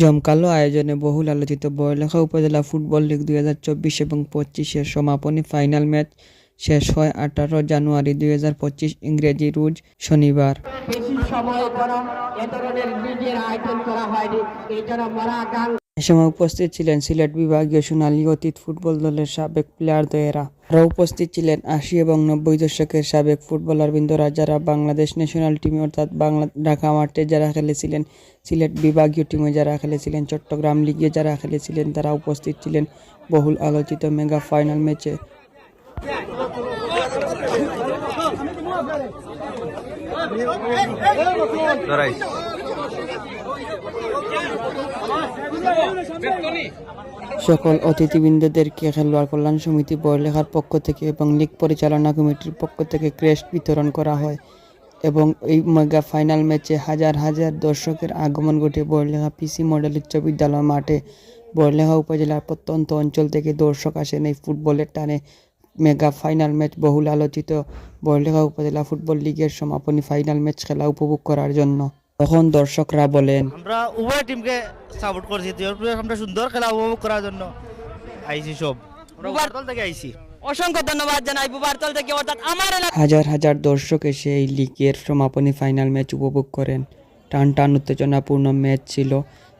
জমকালো আয়োজনে বহুল আলোচিত বড়লেখা উপজেলা ফুটবল লীগ দুই হাজার চব্বিশ এবং পঁচিশের সমাপনী ফাইনাল ম্যাচ শেষ হয় আঠারো জানুয়ারি দুই হাজার পঁচিশ ইংরেজি রোজ শনিবার। এ সময় উপস্থিত ছিলেন সিলেট বিভাগীয় সোনালী অতীত ফুটবল দলের সাবেক প্লেয়ার প্লেয়ারদ্বয়েরা আরও উপস্থিত ছিলেন আশি এবং নব্বই দশকের সাবেক ফুটবলার ফুটবলারবৃন্দরা যারা বাংলাদেশ ন্যাশনাল টিমে অর্থাৎ বাংলা ঢাকা মাঠে যারা খেলেছিলেন, সিলেট বিভাগীয় টিমে যারা খেলেছিলেন, চট্টগ্রাম লিগে যারা খেলেছিলেন, তারা উপস্থিত ছিলেন বহুল আলোচিত মেগা ফাইনাল ম্যাচে সকল অতিথিবৃন্দদেরকে খেলোয়াড় কল্যাণ সমিতি বড়লেখার পক্ষ থেকে এবং লীগ পরিচালনা কমিটির পক্ষ থেকে ক্রেস্ট বিতরণ করা হয় এবং এই মেগা ফাইনাল ম্যাচে হাজার হাজার দর্শকের আগমন ঘটে বড়লেখা পিসি মডেল উচ্চ বিদ্যালয় মাঠে বড়লেখা উপজেলার প্রত্যন্ত অঞ্চল থেকে দর্শক আসেন। এই ফুটবলের টানে মেগা ফাইনাল ম্যাচ বহুল আলোচিত। বড়লেখা উপজেলা ফুটবল লীগের সমাপনী ফাইনাল ম্যাচ খেলা উপভোগ করার জন্য। তখন দর্শকরা বলেন আমরা উভয় টিমকে সাপোর্ট করছি। আমরা সুন্দর খেলা উপভোগ করার জন্য আইছি সব। দল থেকে আইছি। অসংখ্য ধন্যবাদ জানাই বুবারতল থেকে অর্থাৎ আমার হাজার হাজার দর্শক এসে এই লিগের সমাপনী ফাইনাল ম্যাচ উপভোগ করেন। টান টান উত্তেজনাপূর্ণ ম্যাচ ছিল।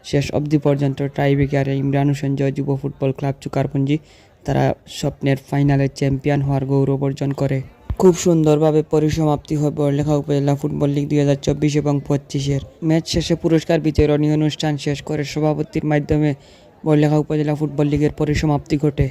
শেষ অবধি পর্যন্ত টাইব্রেকারে ইমরান হোসেন জয় যুব ফুটবল ক্লাব চুকারপুঞ্জি তারা স্বপ্নের ফাইনালে চ্যাম্পিয়ন হওয়ার গৌরব অর্জন করে। খুব সুন্দরভাবে পরিসমাপ্তি হয় বড়লেখা উপজেলা ফুটবল লীগ দুই হাজার চব্বিশ এবং পঁচিশের। ম্যাচ শেষে পুরস্কার, বিতরণী অনুষ্ঠান শেষ করে সভাপতির মাধ্যমে বড়লেখা উপজেলা ফুটবল লীগের পরিসমাপ্তি ঘটে।